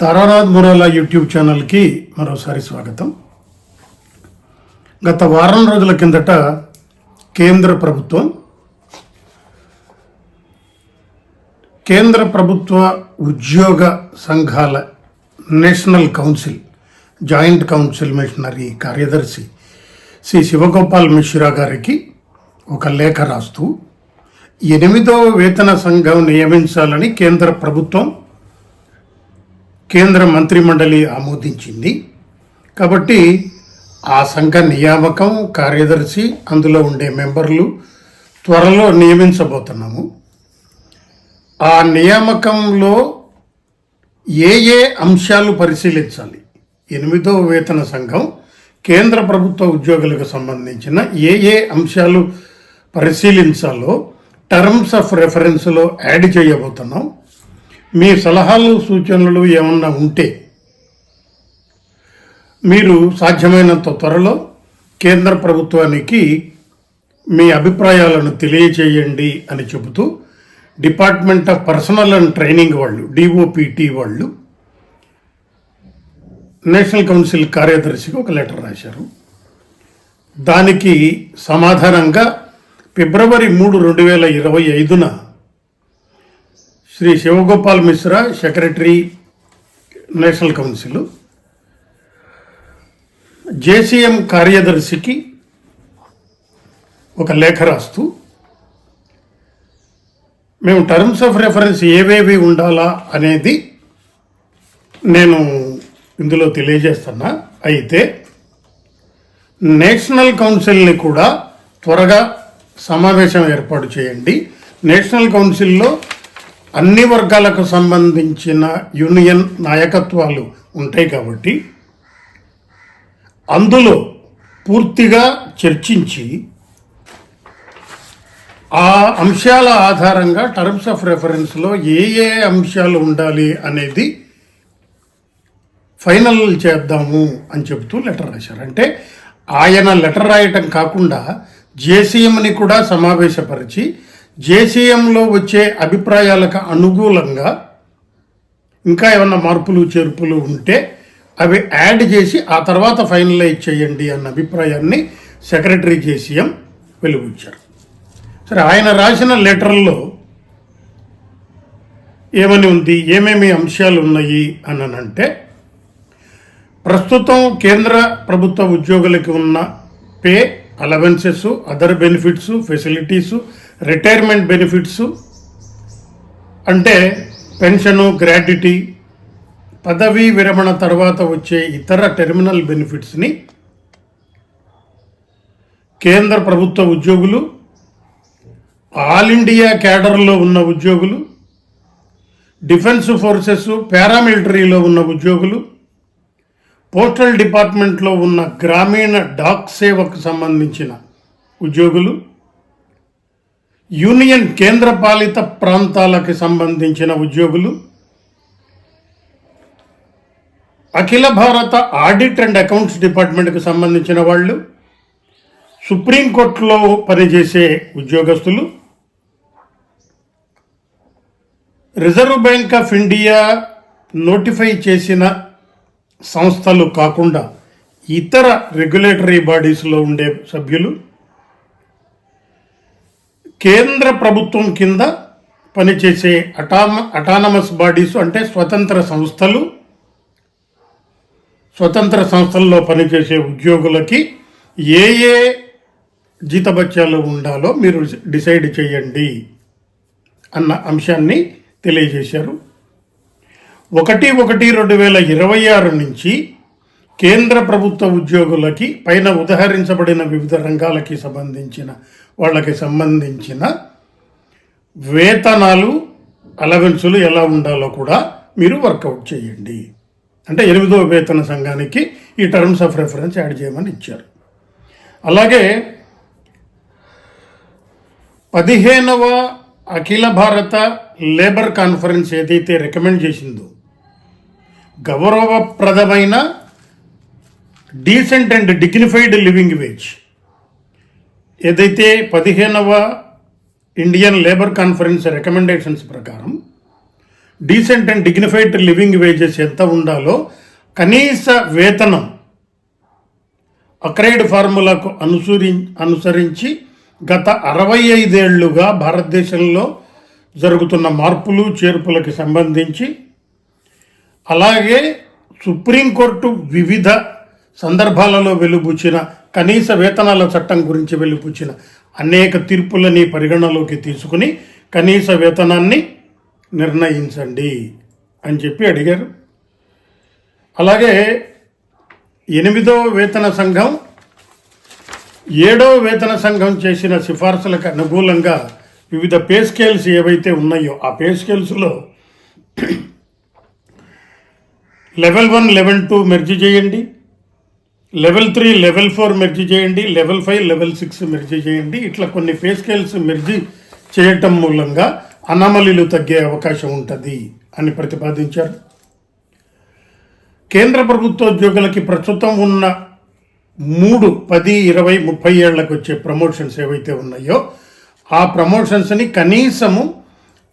Taranath మురాలా YouTube ఛానల్కి మరోసారి స్వాగతం. గత వారం రోజుల కిందట కేంద్ర ప్రభుత్వం కేంద్ర ప్రభుత్వ ఉద్యోగ సంఘాల National Council Joint Council Machinery కార్యదర్శి శ్రీ శివగోపాల్ మిశ్రా గారికి ఒక లేఖ రాస్తూ ఎనిమిదవ వేతన సంఘం నియమించాలని కేంద్ర ప్రభుత్వం కేంద్ర మంత్రిమండలి ఆమోదించింది. కాబట్టి ఆ సంఘ నియామకం కార్యదర్శి అందులో ఉండే మెంబర్లు త్వరలో నియమించబోతున్నాము. ఆ నియామకంలో ఏ ఏ అంశాలు పరిశీలించాలి? ఎనిమిదో వేతన సంఘం కేంద్ర ప్రభుత్వ ఉద్యోగులకు సంబంధించిన ఏ ఏ అంశాలు పరిశీలించాలో టర్మ్స్ ఆఫ్ రెఫరెన్స్లో యాడ్ చేయబోతున్నాం. మీ సలహాలు సూచనలు ఏమన్నా ఉంటే మీరు సాధ్యమైనంత త్వరలో కేంద్ర ప్రభుత్వానికి మీ అభిప్రాయాలను తెలియచేయండి అని చెబుతూ Department of Personnel and Training వాళ్ళు డిఓపిటి వాళ్ళు నేషనల్ కౌన్సిల్ కార్యదర్శికి ఒక లెటర్ రాశారు. దానికి సమాధానంగా ఫిబ్రవరి మూడు రెండు వేల ఇరవై ఐదున Shri Shivagopal Mishra secretary National Council. JCM కార్యదర్శికి ఒక లేఖ రాస్తూ మేము టర్మ్స్ ఆఫ్ రెఫరెన్స్ ఏవేవి ఉండాలా అనేది నేను ఇందులో తెలియజేస్తున్నా. అయితే నేషనల్ కౌన్సిల్ని కూడా త్వరగా సమావేశం ఏర్పాటు చేయండి. నేషనల్ కౌన్సిల్లో అన్ని వర్గాలకు సంబంధించిన యూనియన్ నాయకత్వాలు ఉంటాయి కాబట్టి అందులో పూర్తిగా చర్చించి ఆ అంశాల ఆధారంగా టర్మ్స్ ఆఫ్ రెఫరెన్స్లో ఏ ఏ అంశాలు ఉండాలి అనేది ఫైనల్ చేద్దాము అని చెబుతూ లెటర్ రాశారు. అంటే ఆయన లెటర్ రాయటం కాకుండా జేసీఎంని కూడా సమావేశపరిచి జేసీఎంలో వచ్చే అభిప్రాయాలకు అనుకూలంగా ఇంకా ఏమన్నా మార్పులు చేర్పులు ఉంటే అవి యాడ్ చేసి ఆ తర్వాత ఫైనలైజ్ చేయండి అన్న అభిప్రాయాన్ని సెక్రటరీ జేసీఎం వెలువచ్చారు. సరే ఆయన రాసిన లెటర్లో ఏమని ఉంది ఏమేమి అంశాలు ఉన్నాయి అని అంటే ప్రస్తుతం కేంద్ర ప్రభుత్వ ఉద్యోగులకి ఉన్న pay allowances other benefits facilities retirement benefits అంటే పెన్షను గ్రాట్యుటీ పదవీ విరమణ తర్వాత వచ్చే ఇతర టెర్మినల్ బెనిఫిట్స్ని కేంద్ర ప్రభుత్వ ఉద్యోగులు ఆల్ ఇండియా క్యాడర్లో ఉన్న ఉద్యోగులు డిఫెన్స్ ఫోర్సెస్ పారామిలిటరీలో ఉన్న ఉద్యోగులు పోస్టల్ డిపార్ట్మెంట్లో ఉన్న గ్రామీణ డాక్ సేవకు సంబంధించిన ఉద్యోగులు యూనియన్ కేంద్రపాలిత ప్రాంతాలకు సంబంధించిన ఉద్యోగులు అఖిల భారత ఆడిట్ అండ్ అకౌంట్స్ డిపార్ట్మెంట్కి సంబంధించిన వాళ్ళు సుప్రీంకోర్టులో పనిచేసే ఉద్యోగస్తులు Reserve Bank of India notify చేసిన సంస్థలు కాకుండా ఇతర రెగ్యులేటరీ బాడీస్లో ఉండే సభ్యులు కేంద్ర ప్రభుత్వం కింద పనిచేసే అటామ అటానమస్ బాడీస్ అంటే స్వతంత్ర సంస్థలు స్వతంత్ర సంస్థల్లో పనిచేసే ఉద్యోగులకి ఏ ఏ జీతభత్యాలు ఉండాలో మీరు డిసైడ్ చేయండి అన్న అంశాన్ని తెలియజేశారు. ఒకటి ఒకటి రెండు వేల ఇరవై ఆరు నుంచి కేంద్ర ప్రభుత్వ ఉద్యోగులకి పైన ఉదహరించబడిన వివిధ రంగాలకి సంబంధించిన వాళ్ళకి సంబంధించిన వేతనాలు అలవెన్సులు ఎలా ఉండాలో కూడా మీరు వర్కౌట్ చేయండి. అంటే ఎనిమిదవ వేతన సంఘానికి ఈ టర్మ్స్ ఆఫ్ రెఫరెన్స్ యాడ్ చేయమని ఇచ్చారు. అలాగే పదిహేనవ అఖిల భారత లేబర్ కాన్ఫరెన్స్ ఏదైతే రికమెండ్ చేసిందో గౌరవప్రదమైన decent and dignified living wage ఏదైతే పదిహేనవ ఇండియన్ లేబర్ కాన్ఫరెన్స్ రికమెండేషన్స్ ప్రకారం decent and dignified living wages ఎంత ఉండాలో కనీస వేతనం అక్రైడ్ ఫార్ములాకు అనుసరి అనుసరించి గత అరవై ఐదేళ్ళుగా భారతదేశంలో జరుగుతున్న మార్పులు చేర్పులకు సంబంధించి అలాగే సుప్రీంకోర్టు వివిధ సందర్భాలలో వెలుబుచ్చిన కనీస వేతనాల చట్టం గురించి వెలుబుచ్చిన అనేక తీర్పులని పరిగణలోకి తీసుకుని కనీస వేతనాన్ని నిర్ణయించండి అని చెప్పి అడిగారు. అలాగే ఎనిమిదవ వేతన సంఘం ఏడవ వేతన సంఘం చేసిన సిఫార్సులకు అనుకూలంగా వివిధ పే స్కేల్స్ ఏవైతే ఉన్నాయో ఆ pay స్కేల్స్లో level one level two merge చేయండి. Level three level four merge చేయండి level five level six merge చేయండి. ఇట్లా కొన్ని ఫేస్ స్కేల్స్ మెర్జ్ చేయటం మూలంగా అనామలీలు తగ్గే అవకాశం ఉంటుంది అని ప్రతిపాదించారు. కేంద్ర ప్రభుత్వ ఉద్యోగులకి ప్రస్తుతం ఉన్న మూడు పది ఇరవై ముప్పై ఏళ్ళకు వచ్చే ప్రమోషన్స్ ఏవైతే ఉన్నాయో ఆ ప్రమోషన్స్ని కనీసము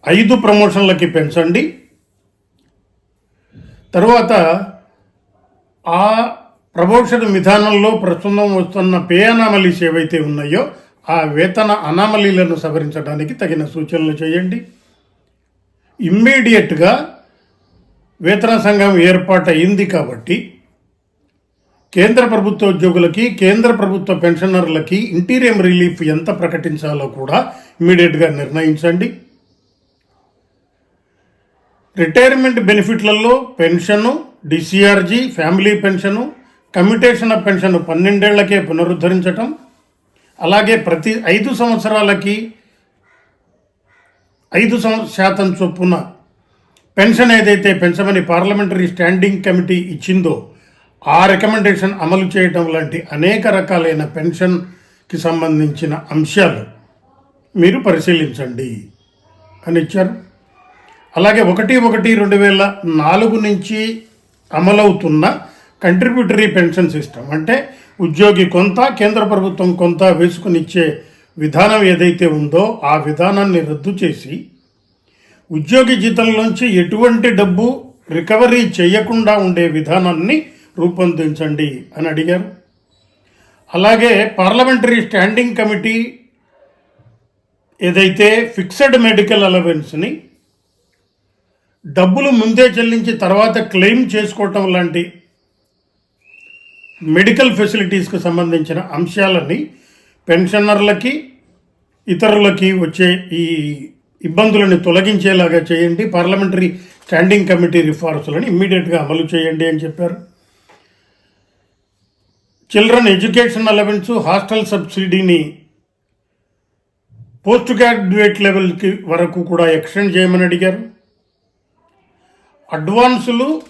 ఐదు ప్రమోషన్లకి పెంచండి. తర్వాత ఆ ప్రమోషన్ విధానంలో ప్రస్తుతం వస్తున్న పే అనామలీస్ ఏవైతే ఉన్నాయో ఆ వేతన అనామలీలను సవరించడానికి తగిన సూచనలు చేయండి. ఇమ్మీడియట్గా వేతన సంఘం ఏర్పాటైంది కాబట్టి కేంద్ర ప్రభుత్వ ఉద్యోగులకి కేంద్ర ప్రభుత్వ పెన్షనర్లకి ఇంటీరియం రిలీఫ్ ఎంత ప్రకటించాలో కూడా ఇమ్మీడియట్గా నిర్ణయించండి. Retirement బెనిఫిట్లలో pension DCRG family pension commutation of pension పన్నెండేళ్ళకే పునరుద్ధరించటం అలాగే ప్రతి ఐదు సంవత్సరాలకి ఐదు శాతం చొప్పున పెన్షన్ ఏదైతే పెంచమని పార్లమెంటరీ స్టాండింగ్ కమిటీ ఇచ్చిందో ఆ రికమెండేషన్ అమలు చేయటం లాంటి అనేక రకాలైన పెన్షన్కి సంబంధించిన అంశాలు మీరు పరిశీలించండి అని ఇచ్చారు. అలాగే ఒకటి ఒకటి రెండు వేల నాలుగు నుంచి అమలవుతున్న కంట్రిబ్యూటరీ పెన్షన్ సిస్టమ్ అంటే ఉద్యోగి కొంత కేంద్ర ప్రభుత్వం కొంత వేసుకుని ఇచ్చే విధానం ఏదైతే ఉందో ఆ విధానాన్ని రద్దు చేసి ఉద్యోగి జీతంలోంచి ఎటువంటి డబ్బు రికవరీ చేయకుండా ఉండే విధానాన్ని రూపొందించండి అని అడిగారు. అలాగే పార్లమెంటరీ స్టాండింగ్ కమిటీ ఏదైతే ఫిక్స్డ్ మెడికల్ అలవెన్స్ని డబ్బులు ముందే చెల్లించి తర్వాత క్లెయిమ్ చేసుకోవటం లాంటి మెడికల్ ఫెసిలిటీస్కి సంబంధించిన అంశాలని పెన్షనర్లకి ఇతరులకి వచ్చే ఈ ఇబ్బందులను తొలగించేలాగా చేయండి. పార్లమెంటరీ స్టాండింగ్ కమిటీ రిఫార్మ్స్లను ఇమ్మీడియట్గా అమలు చేయండి అని చెప్పారు. చిల్డ్రన్ ఎడ్యుకేషన్ అలవెన్స్ హాస్టల్ సబ్సిడీని పోస్ట్ గ్రాడ్యుయేట్ లెవెల్కి వరకు కూడా ఎక్స్టెండ్ చేయమని అడిగారు. అడ్వాన్సులు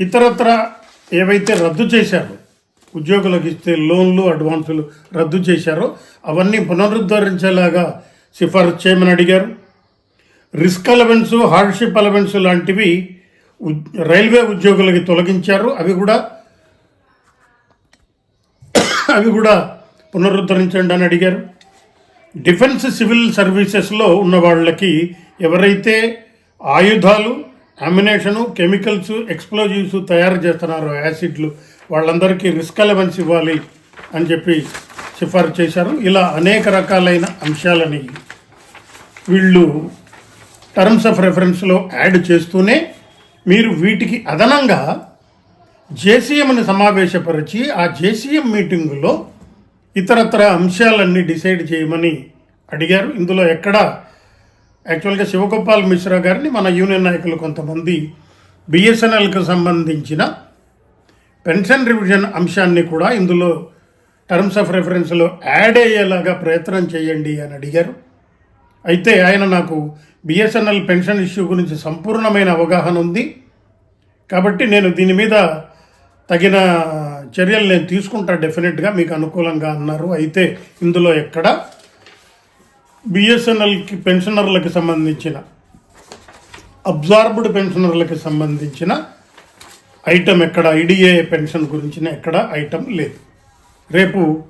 ఇతరత్ర ఏవైతే రద్దు చేశారో ఉద్యోగులకు ఇస్తే లోన్లు అడ్వాన్సులు రద్దు చేశారో అవన్నీ పునరుద్ధరించేలాగా సిఫారసు చేయమని అడిగారు. రిస్క్ అలవెన్స్ హార్డ్షిప్ అలవెన్స్ లాంటివి రైల్వే ఉద్యోగులకి తొలగించారు. అవి కూడా అవి కూడా పునరుద్ధరించండి అని అడిగారు. డిఫెన్స్ సివిల్ సర్వీసెస్లో ఉన్న వాళ్ళకి ఎవరైతే ఆయుధాలు అమినేషను కెమికల్స్ ఎక్స్ప్లోజివ్స్ తయారు చేస్తున్నారో యాసిడ్లు వాళ్ళందరికీ రిస్క్ అలవెన్స్ ఇవ్వాలి అని చెప్పి సిఫారసు చేశారు. ఇలా అనేక రకాలైన అంశాలని వీళ్ళు టర్మ్స్ ఆఫ్ రెఫరెన్స్లో యాడ్ చేస్తూనే మీరు వీటికి అదనంగా జేసీఎంని సమావేశపరిచి ఆ జేసీఎం మీటింగులో ఇతరత్ర అంశాలన్నీ డిసైడ్ చేయమని అడిగారు. ఇందులో ఎక్కడ యాక్చువల్గా శివగోపాల్ మిశ్రా గారిని మన యూనియన్ నాయకులు కొంతమంది బిఎస్ఎన్ఎల్కి సంబంధించిన పెన్షన్ రివిజన్ అంశాన్ని కూడా ఇందులో టర్మ్స్ ఆఫ్ రెఫరెన్స్లో యాడ్ అయ్యేలాగా ప్రయత్నం చేయండి అని అడిగారు. అయితే ఆయన నాకు బిఎస్ఎన్ఎల్ పెన్షన్ ఇష్యూ గురించి సంపూర్ణమైన అవగాహన ఉంది. కాబట్టి నేను దీని మీద తగిన చర్యలు నేను తీసుకుంటా డెఫినెట్గా మీకు అనుకూలంగా అన్నారు. అయితే ఇందులో ఎక్కడ? బిఎస్ఎన్ఎల్కి పెన్షనర్లకు సంబంధించిన అబ్జార్బ్డ్ పెన్షనర్లకు సంబంధించిన ఐటెం ఎక్కడ? ఐడిఏ పెన్షన్ గురించిన ఎక్కడ? ఐటెం లేదు. రేపు